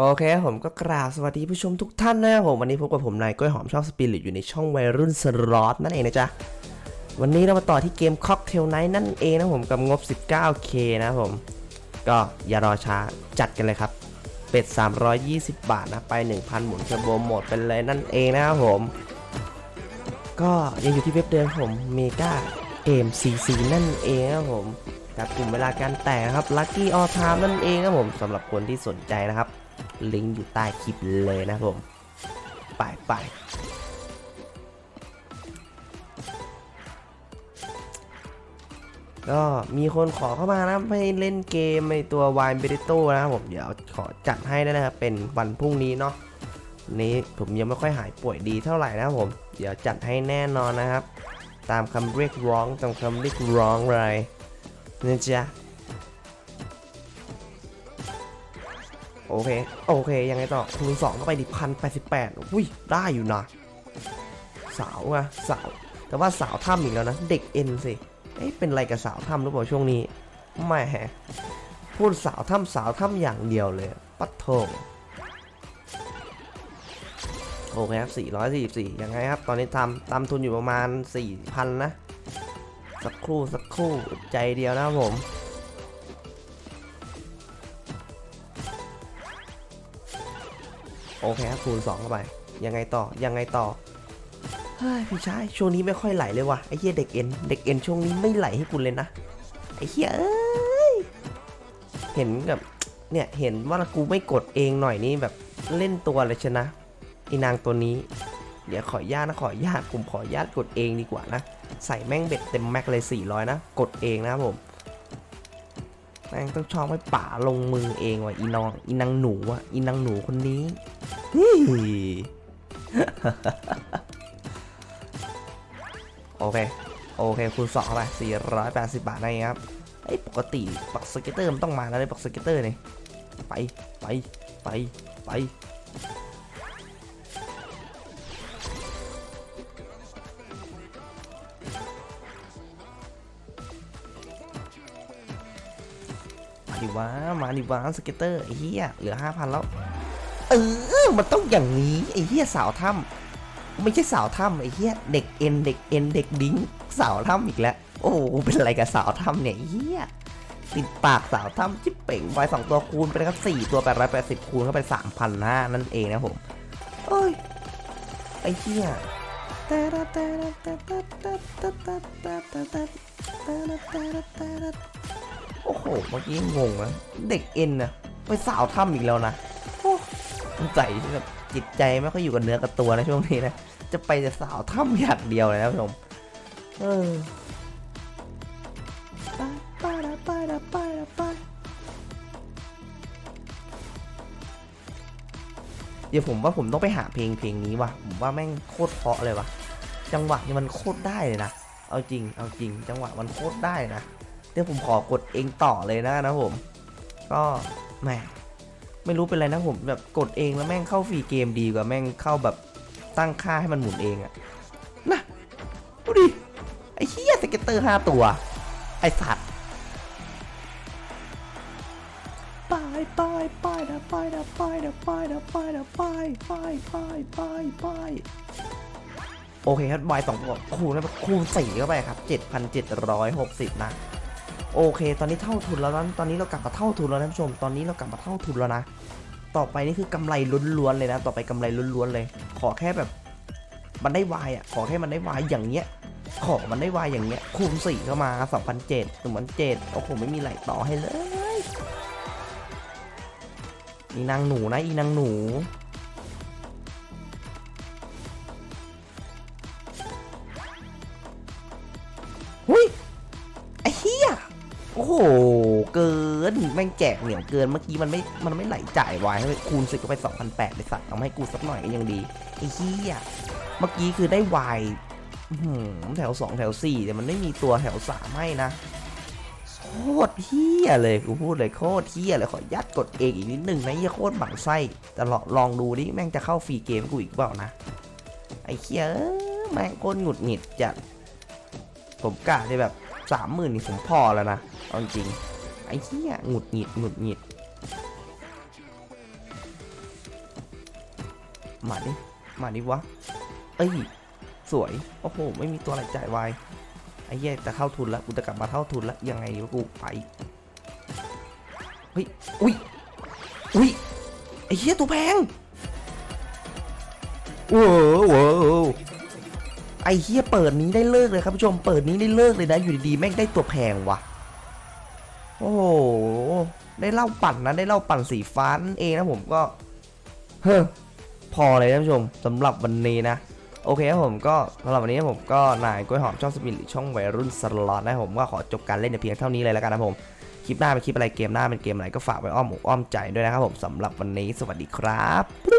โอเคผมก็กราบสวัสดีผู้ชมทุกท่านนะครับผมวันนี้พบกับผมนายกล้วยหอมชอบสปิริตอยู่ในช่องวัยรุ่นสล็อตนั่นเองนะจ๊ะ วันนี้เรามาต่อที่เกมค็อกเทลไนท์นั่นเองนะผมกับงบ 19k นะครับผม ก็อย่ารอช้าจัดกันเลยครับ เป็ด 320 บาทนะไป 1,000 หมุนเทอร์โบหมดไปเลยนั่นเองนะครับผม ก็ยังอยู่ที่เว็บเดิมผมเมกาเกม CC นั่นเองนะครับผมกับกลุ่มเวลาการแต่งนะครับ Lucky All Time นั่นเองนะครับผมสำหรับคนที่สนใจนะครับ ลิงก์อยู่ใต้คลิปเลยนะผม ไปไปก็มีคนขอเข้ามานะให้เล่นเกมในตัว y b e r i t o นะครับผมเดี๋ยวขอจัดให้ได้นะครับเป็นวันพรุ่งนี้เนาะนนี้ผมยังไม่ค่อยหายป่วยดีเท่าไหร่นะครับผม เดี๋ยวจัดให้แน่นอนนะครับ ตามคำเรียกร้องตามคำเรียกร้องเลยนะจ๊ะ โอเค โอเค ยังไงต่อคูณสองเข้าไปดิพันแปดสิบแปดอุ้ย ได้อยู่นะ สาวอะสาว แต่ว่าสาวถ้ำอีกแล้วนะ เด็กเอ็นสิเอ๊ะเป็นไรกับสาวถ้ำหรือเปล่าช่วงนี้ ไม่แฮะ พูดสาวถ้ำสาวถ้ำอย่างเดียวเลย ปัดโถโอเคครับ444ยังไงครับ ตอนนี้ทำตามทุนอยู่ประมาณ 4,000 นะ สักครู่ สักครู่ ใจเดียวนะครับผม โอเคครับคูณ2เข้าไป ยังไงต่อ ยังไงต่อ เฮ้ยพี่ชายช่วงนี้ไม่ค่อยไหลเลยว่ะ ไอ้เหี้ยเด็กเอ็น เด็กเอ็นช่วงนี้ไม่ไหลให้กูเลยนะ ไอ้เหี้ยเอ้ย เห็นแบบเนี่ย เห็นว่ากูไม่กดเองหน่อยนี่แบบเล่นตัวเลยชนะไอีนางตัวนี้ เดี๋ยวขออนุญาตนะขออนุญาตผมขออนุญาตกดเองดีกว่านะ ใส่แม่งเบ็ดเต็มแม็กเลย400นะ กดเองนะครับผม แม่งต้องชอบให้ป่าลงมือเองว่ะอีน้องอีนางหนูอะอีนางหนูคนนี้นี่โอเค โอเคคูณสองเข้าไป480บาทนั่ครับไอ้ปกติปักสเก็ตเตอร์มันต้องมาแล้วเลยปักสเก็ตเตอร์เนี่ยไปไปไปไป ดิวะมาดิวะสเก็ตเตอร์ไอ้เหี้ยเหลือ5,000แล้ว เออ มันต้องอย่างนี้ไอ้เหี้ยสาวถ้ำไม่ใช่สาวถ้ำไอ้เหี้ยเด็กเอ็นเด็กเอ็นเด็กดิ้งสาวถ้ำอีกแล้ว โอ้เป็นอะไรกับสาวถ้ำเนี่ยเหี้ยติดปากสาวถ้ำจิ๊บเป่งไว้สองตัวคูณไปนะครับสี่ตัวแปดร้อยแปดสิบคูณเข้าไปสามพันห้านั่นเองนะผมเอ้ยไอ้เหี้ย โอ้โห เมื่อกี้งงนะเด็กเอ็นนะไปสาวถ้ำอีกแล้วนะโอ้สงสัยแบบจิตใจไม่ค่อยอยู่กับเนื้อกับตัวนะช่วงนี้นะ จะไปแต่สาวถ้ำอย่างเดียวเลยนะผู้ชมเออปไปละไปละไปละไปเดี๋ยวผมว่าผมต้องไปหาเพลงเพลงนี้ว่ะ ผมว่าแม่งโคตรเพาะเลยว่ะ จังหวะนี่มันโคตรได้เลยนะ เอาจริง เอาจริง จังหวะมันโคตรได้นะ เดี๋ยวผมขอกดเองต่อเลยนะนะผม ก็แหมไม่รู้เป็นไรนะผมแบบกดเองแล้วแม่งเข้าฟรีเกมดีกว่าแม่งเข้าแบบตั้งค่าให้มันหมุนเองอะนะดูดิไอ้เหี้ยสเก็ตเตอร์ห้าตัว ไอ้สัตว์ไปไปไปนะไปนะไปนะไปนะไปนะไปไปไปไปไปโอเคครับบายสองตัวคูณแล้วคูณสี่เข้าไปครับเจ็ดพันเจ็ดร้อยหกสิบนะ โอเค ตอนนี้เท่าทุนแล้วนะตอนนี้เรากลับมาเท่าทุนแล้วนะท่านผู้ชม ตอนนี้เรากลับมาเท่าทุนแล้วนะ ต่อไปนี่คือกำไรล้วนๆเลยนะ ต่อไปกำไรล้วนๆเลย ขอแค่แบบ มันได้วายอะ ขอแค่มันได้วายอย่างเงี้ย ขอมันได้วายอย่างเงี้ย คูณสี่เข้ามา2 0 0 7 1 0 0โอ้โห ไม่มีไหลต่อให้เลย อีนางหนูนะ อีนางหนูหุ้ย โอ้โห เกินแม่งแจกเหนียวเกินเมื่อกี้มันไม่มันไม่ไหลจ่ายไว้ให้คูณสิบก็ไป2,008ไปสัตว์เอาให้กูสักหน่อยก็ยังดีไอ้เหี้ยเมื่อกี้คือได้วายอื้อหือแถว2แถว4แต่มันไม่มีตัวแถว3ให้นะโคตรเฮี้ยเลยกูพูดเลยโคตรเฮี้ยเลยขอยัดกดเองอีกนิดหนึ่งนะเฮี้ยโคตรหมั่นไส้แต่ลองลองดูดิแม่งจะเข้าฟรีเกมกูอีกเปล่านะไอ้เฮี้ยแม่งโคตรหงุดหงิดจัดผมกะได้แบบ สามหมื่นนี่ผมพอแล้วนะเอาจริงไอ้เหี้ยหงุดหงิดหงุดหงิดมาดิมาดิวะเอ้ยสวยโอ้โหไม่มีตัวอะไรจ่ายวายไอ้เหี้ยจะเข้าทุนละกูจะกลับมาเข้าทุนละยังไงวะกูไปเฮ้ยอุ้ยอุ้ยไอ้เหี้ยตัวแพงโว้โว้ว ไอเหี้ยเปิดนี้ได้เลิกเลยครับผู้ชมเปิดนี้ได้เลิกเลยนะ อยู่ดีๆแม่งได้ตัวแพงว่ะ โอ้โหได้เล่าปั่นนะได้เล่าปั่นสีฟ้านั่นเองนะผมก็เฮ้อพอเลยท่านผู้ชมสำหรับวันนี้นะ โอเคครับผมก็สำหรับวันนี้ผมก็นายกล้วยหอมช่องสปินหรือช่องวัยรุ่นสล็อตนะผมก็ขอจบการเล่นในเพียงเท่านี้เลยแล้วกันนะผมคลิปหน้าเป็นคลิปอะไรเกมหน้าเป็นเกมอะไรก็ฝากไว้อ้อมอกอ้อมใจด้วยนะครับผมสำหรับวันนี้สวัสดีครับ